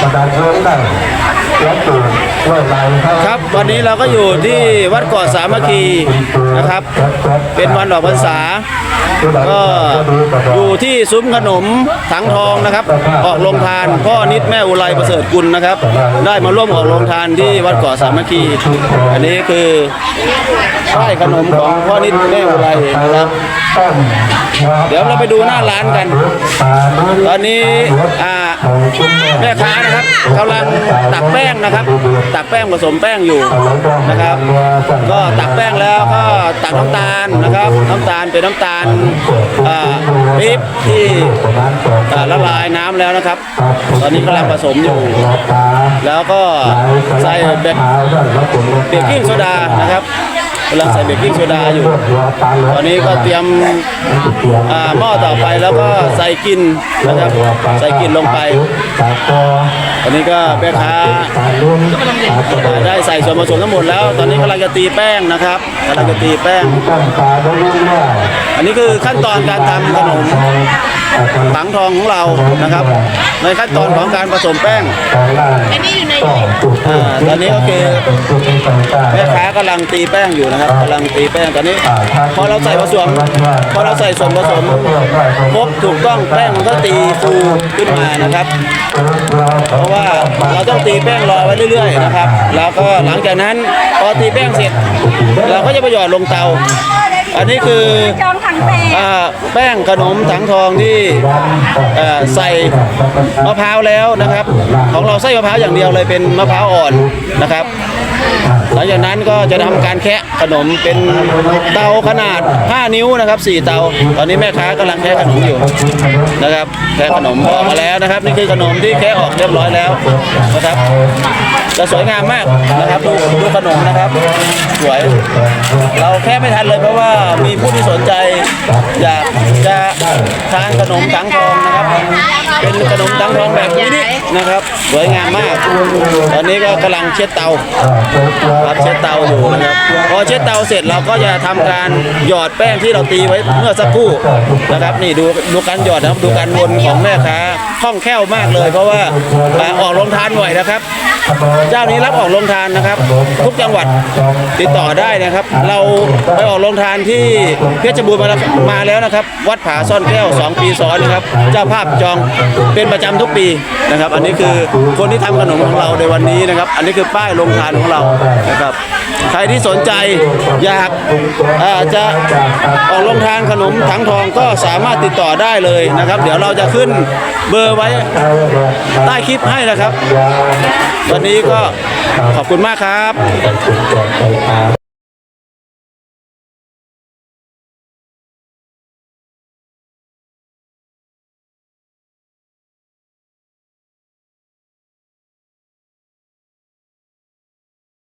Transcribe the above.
ประดานเรื่องได้แล้วเกิดเรื่องไร ครับวันนี้เราก็อยู่ที่วัดเกาะสามัคคีนะครับ เป็นวันออกพรรษา ก็อยู่ที่ซุ้มขนมถังทองนะครับ ออกโรงทานพ่อนิดแม่อุไรประเสริฐกุลนะครับ ได้มาร่วมออกโรงทานที่วัดเกาะสามัคคี อันนี้คือป้ายขนมของพ่อนิดแม่อุไรนะครับเดี๋ยวเราไปดูหน้าร้านกัน ตอนนี้แม่ค้านะครับกำลังตักแป้งนะครับตักแป้งผสมแป้งอยู่นะครับ ก็ตักแป้งแล้วก็ตักน้ำตาลนะครับ น้ำตาลเป็นน้ำตาลปี๊บที่ละลายน้ำแล้วนะครับ ตอนนี้กำลังผสมอยู่ แล้วก็ใส่เบกเบกกิ้งโซดานะครับ กำลังใส่เบกกิ้งโซดาอยู่ ตอนนี้ก็เตรียมอ่าหม้อต่อไปแล้วก็ใส่กินนะครับใส่กินลงไปตอนนี้ก็แม่ค้าอ่าได้ใส่ส่วนผสมทั้งหมดแล้ว ตอนนี้กำลังจะตีแป้งนะครับกำลังจะตีแป้ง อันนี้คือขั้นตอนการทำขนม ถังทองของเรานะครับ ในขั้นตอนของการผสมแป้งอันนี้อยู่ในอ่าตอนนี้ก็คือแม่ค้ากำลังตีแป้งอยู่นะครับกำลังตีแป้งตอนนี้ พอเราใส่ผสมพอเราใส่ส่วนผสมครบถูกต้องแป้งมันก็ตีฟูขึ้นมานะครับ เพราะว่าเราต้องตีแป้งรอไว้เรื่อยๆนะครับ แล้วก็หลังจากนั้นพอตีแป้งเสร็จ เราก็จะไปหยอดลงเตา อันนี้คือจองถังแตกอ่าแป้งขนมถังทองที่เอ่อใส่มะพร้าวแล้วนะครับ ของเราใส่มะพร้าวอย่างเดียวเลยเป็นมะพร้าวอ่อนนะครับห ลังจากนั้นก็จะทำการแคะขนมเป็นเตาขนาด 5 นิ้วนะครับ4เตา ตอนนี้แม่ค้ากำลังแคะขนมอยู่นะครับแคะขนมออกมาแล้วนะครับ นี่คือขนมที่แคะออกเรียบร้อยแล้วนะครับจะสวยงามมากนะครับดูดูขนมนะครับสวย เราแค่ไม่ทันเลยเพราะว่ามีผู้ที่สนใจอยากจะทานขนมถังทอง นะครับ เป็นขนมถังทองแบบนี้นี่นะครับ สวยงามมาก ตอนนี้ก็กำลังเช็ดเตาครับเช็ดเตาอยู่นะครับ พอเช็ดเตาเสร็จเราก็จะทำการหยอดแป้งที่เราตีไว้เมื่อสักครู่นะครับ นี่ดูดูการหยอดนะครับ ดูการวนของแม่ค้าคล่องแคล่วมากเลย เพราะว่าอ่าออกโรงทานบ่อยนะครับ เจ้านี้รับออกโรงทานนะครับ ทุกจังหวัดติดต่อได้นะครับ เราไปออกโรงทานที่เพชรบูรณ์มาแล้วมาแล้วนะครับ วัดผาซ่อนแก้ว 2 ปีซ้อนนะครับ เจ้าภาพจองเป็นประจำทุกปีนะครับ อันนี้คือคนที่ทำขนมของเราในวันนี้นะครับ อันนี้คือป้ายโรงทานของเรานะครับ ใครที่สนใจอยากจะออกโรงทานขนมถังทองก็สามารถติดต่อได้เลยนะครับ เดี๋ยวเราจะขึ้นเบอร์ไว้ใต้คลิปให้นะครับ วันนี้ก็ขอบคุณมากครับ